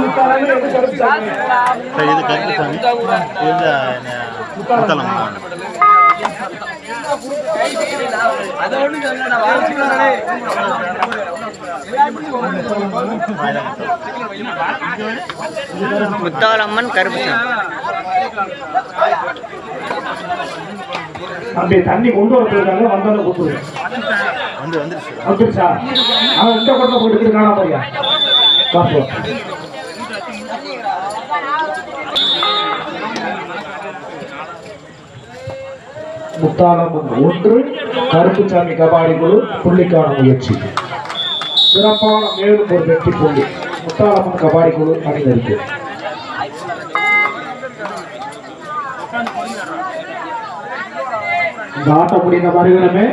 முத்தாளமே கருப்பு கருப்புசாமி இது முத்தாலம்மன் தண்ணி கொண்டு வர போயிருக்காங்க வந்தோன்னு வந்து வந்துருச்சு. வந்துருச்சா? அவன் இந்த பக்கம் போட்டு காணாம போறியா காப்போ முத்தாளம்மன் ஒன்று கருப்புச்சாமி கபாடி குழு புள்ளிக்கான முயற்சி. சிறப்பான மேலும் ஒரு வெற்றி புள்ளி. முத்தாளம்மன் கபாடி குழு அணிந்திருக்கு. இந்த ஆட்டம் முடிந்த மறுகணமே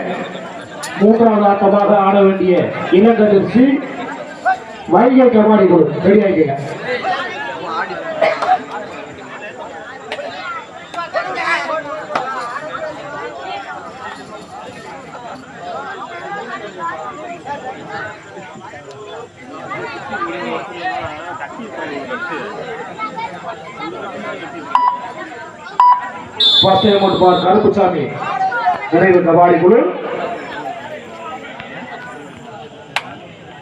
மூன்றாவது ஆட்டமாக ஆட வேண்டிய இளங்கதிர்ச்சி வைகை கபாடி குழு. ரெடி ஆகிங்க அமௌண்ட் கருப்புசாமி நிறைவு கபாடி குழு.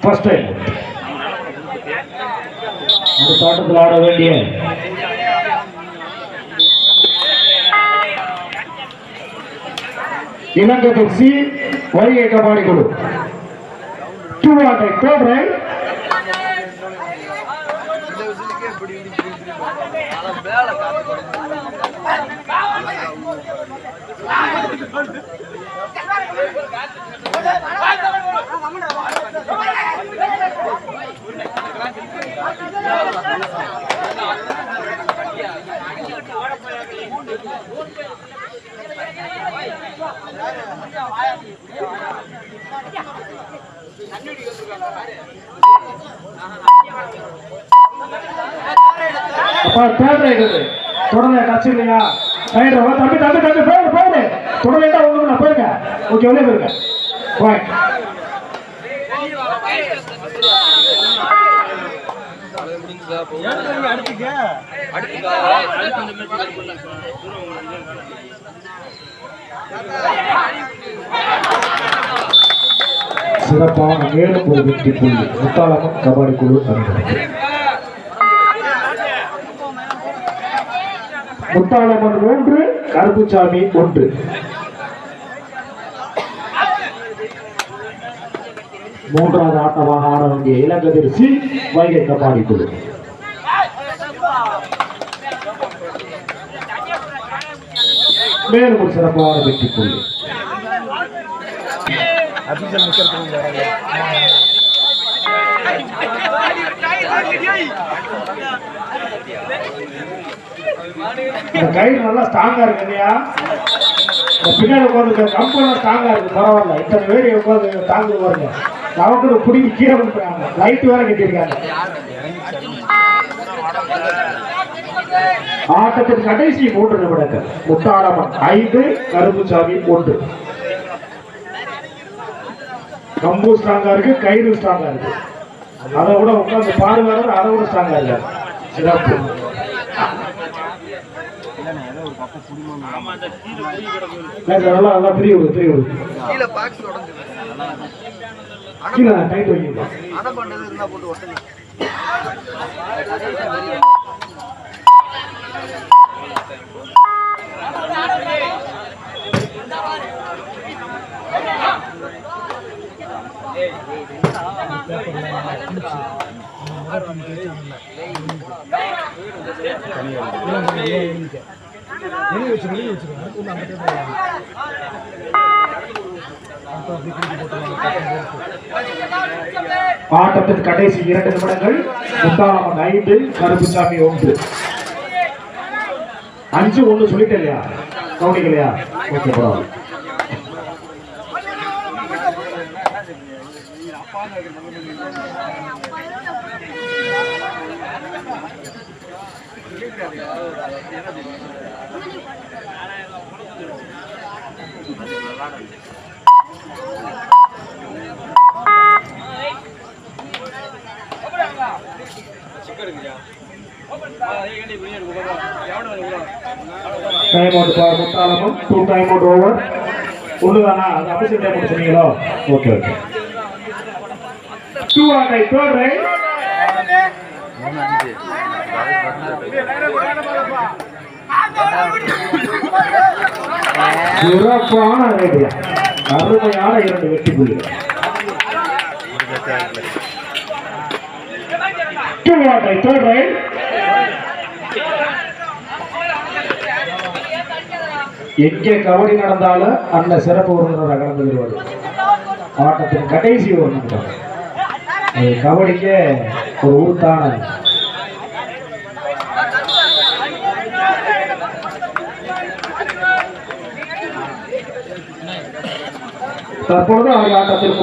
ஃபர்ஸ்ட் டைம் அந்த தோட்டத்தில் ஆட வேண்டிய இலங்கை சி வைகை கபாடி குழு டூ ஆட்டை தேர்ட் ரைட் அப்பா தேர்ட் ரைட் இது தொடர்ந்து கட்சி இல்லையா ரைட் தம்பி தம்பி தம்பி போயிடு போயிடு தொடர்ந்து ஒன்று போயிருங்க ஓகே வெளியே போயிருங்க பாயிண்ட் சிறப்பான மேலும் ஒரு வெற்றி புள்ளி. முத்தாளமும் கபடி குழு அணிகிறது முத்தாளமன் மூன்று கருப்புசாமி ஒன்று. மூன்றாவது ஆட்டமாக ஆட வேண்டிய இளங்கதிர் சி வைகை கபாடி குழு. மேலும் ஒரு சிறப்பான வெற்றி புள்ளி அபிஷேக் நிக்கிறதுக்கு நல்லா ஸ்ட்ராங்கா இருக்கு இல்லையா? பின்னாடி உட்காந்து கம்பெல்லாம் ஸ்ட்ராங்கா இருக்கு. பரவாயில்ல. இத்தனை பேர் உட்காந்து தாங்க பாருங்க. நமக்கு பிடிக்கி கீழே கொடுக்குறாங்க லைட் வேற கட்டியிருக்காங்க. ஆட்டத்தின் கடைசி மூன்று நிமிடங்கள். முத்தாரம்மன் ஐந்து கருப்புசாமி ஒன்று. கம்பு ஸ்ட்ராங்கா இருக்கு கயிறு ஸ்ட்ராங்கா இருக்கு. அதை விட உட்காந்து பார்வையாளர் அதை விட ஸ்ட்ராங்கா இல்ல சிறப்பு நல்லா நல்லா பிரிய விடு கீழே டைட் வைக்கலாம் அடை பண்ணது இருந்தா போட்டு ஆட்டத்தின் கடைசி இரண்டு நிமிடங்கள் முத்தாராமன் ஐந்து கருப்புசாமி ஒன்று. அஞ்சு ஒன்று சொல்லிட்டேன் இல்லையா? கவனிக்கலையா okay Thank you. Time out பார் முத்தாலமும் டூ டைம் அவுட் ஓவர் உள்ளுதானா? அது அப்படி time out சொன்னீங்களோ? Okay okay two R raid third raid சிறப்பான ரைடியா அருமையான இரண்டு வெற்றி புள்ளிகள். Two R raid third raid எங்கே கபடி நடந்தாலும் அந்த சிறப்பு விருந்தினராக கலந்து வருவார் ஆட்டத்தின் கடைசி ஒரு நிமிடம் கபடிக்கே ஒரு உருத்தான தற்பொழுது அவர் ஆட்டத்தில்